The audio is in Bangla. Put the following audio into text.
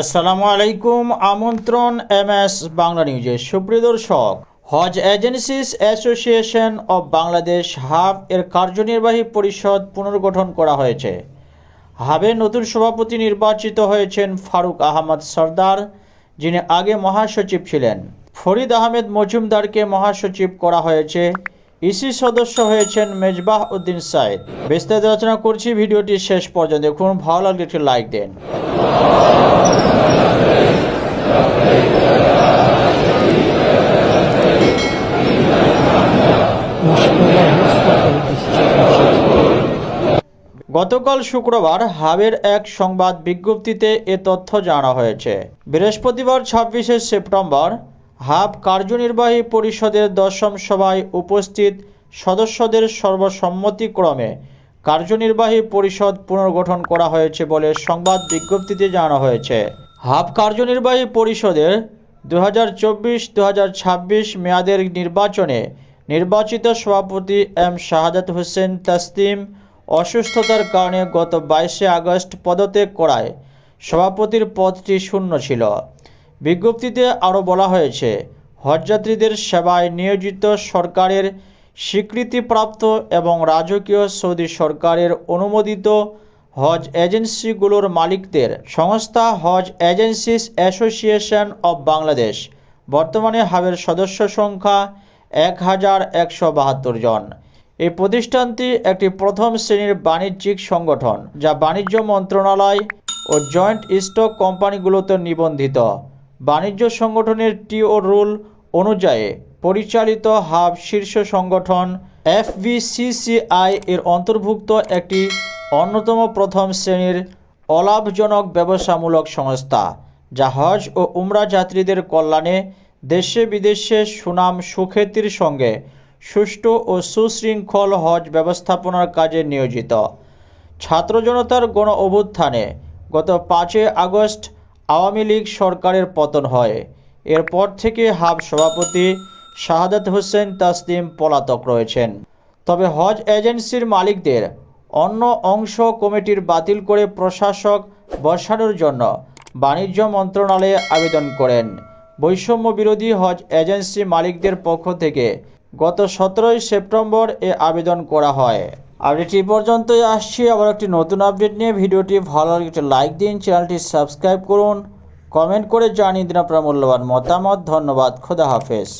আসসালামু আলাইকুম, আমন্ত্রণ এম এস বাংলা নিউজে সুপ্রিয় দর্শক। Hajj Agencies Association of Bangladesh HAAB এর কার্যনির্বাহী পরিষদ পুনর্গঠন করা হয়েছে। হাবের নতুন সভাপতি নির্বাচিত হয়েছেন ফারুক আহমদ সর্দার, যিনি আগে মহাসচিব ছিলেন। ফরিদ আহমেদ মজুমদারকে মহাসচিব করা হয়েছে। ইসি সদস্য হয়েছেন মেজবাহ উদ্দিন সাইদ বিস্তারিত আলোচনা করছি ভিডিওটি শেষ পর্যন্ত দেখুন, ভালো লাগলে একটি লাইক দেন। গতকাল শুক্রবার হাবের এক সংবাদ বিজ্ঞপ্তিতে এ তথ্য জানা হয়েছে। বৃহস্পতিবার ছাব্বিশে সেপ্টেম্বর হাব কার্যনির্বাহী পরিষদের দশম সভায় উপস্থিত সদস্যদের সর্বসম্মতিক্রমে কার্যনির্বাহী পরিষদ পুনর্গঠন করা হয়েছে বলে সংবাদ বিজ্ঞপ্তিতে জানানো হয়েছে। হাব কার্যনির্বাহী পরিষদের দু হাজার চব্বিশ দু হাজার ছাব্বিশ মেয়াদের নির্বাচনে নির্বাচিত সভাপতি এম শাহাদাত হোসেন তাসলিম অসুস্থতার কারণে গত বাইশে আগস্ট পদত্যাগ করায় সভাপতির পদটি শূন্য ছিল। বিজ্ঞপ্তিতে আরও বলা হয়েছে, হজযাত্রীদের সেবায় নিয়োজিত সরকারের স্বীকৃতিপ্রাপ্ত এবং রাজকীয় সৌদি সরকারের অনুমোদিত হজ এজেন্সিগুলোর মালিকদের সংস্থা Hajj Agencies Association of Bangladesh. বর্তমানে হাবের সদস্য সংখ্যা এক হাজার একশো বাহাত্তর জন। এই প্রতিষ্ঠানটি একটি প্রথম শ্রেণির বাণিজ্যিক সংগঠন, যা বাণিজ্য মন্ত্রণালয় ও জয়েন্ট স্টক কোম্পানিগুলোতে নিবন্ধিত। বাণিজ্য সংগঠনের টিও রুল অনুযায়ী পরিচালিত হাব শীর্ষ সংগঠন এফবিসিসিআই এর অন্তর্ভুক্ত একটি অন্যতম প্রথম শ্রেণির অলাভজনক ব্যবসামূলক সংস্থা, যা হজ ও উমরা যাত্রীদের কল্যাণে দেশে বিদেশে সুনাম সুখ্যাতির সঙ্গে সুষ্ঠু ও সুশৃঙ্খল হজ ব্যবস্থাপনার কাজে নিয়োজিত। ছাত্র জনতার গণ অভ্যুত্থানে গত পাঁচই আগস্ট আওয়ামী লীগ সরকারের পতন হয়। এরপর থেকে হাব সভাপতি শাহাদাত হোসেন তাসলিম পলাতক রয়েছেন। তবে হজ এজেন্সির মালিকদের অন্য অংশ কমিটির বাতিল করে প্রশাসক বসানোর জন্য বাণিজ্য মন্ত্রণালয়ে আবেদন করেন। বৈষম্য বিরোধী হজ এজেন্সি মালিকদের পক্ষ থেকে গত সতেরোই সেপ্টেম্বর এ আবেদন করা হয়। আপডেট এই পর্যন্তই আসছি। আবার একটি নতুন আপডেট নিয়ে ভিডিওটি ভালো লাগলে একটু লাইক দিন, চ্যানেলটি সাবস্ক্রাইব করুন। কমেন্ট করে জানিয়ে দিন আপনার মূল্যবান মতামত। ধন্যবাদ। খোদা হাফেজ।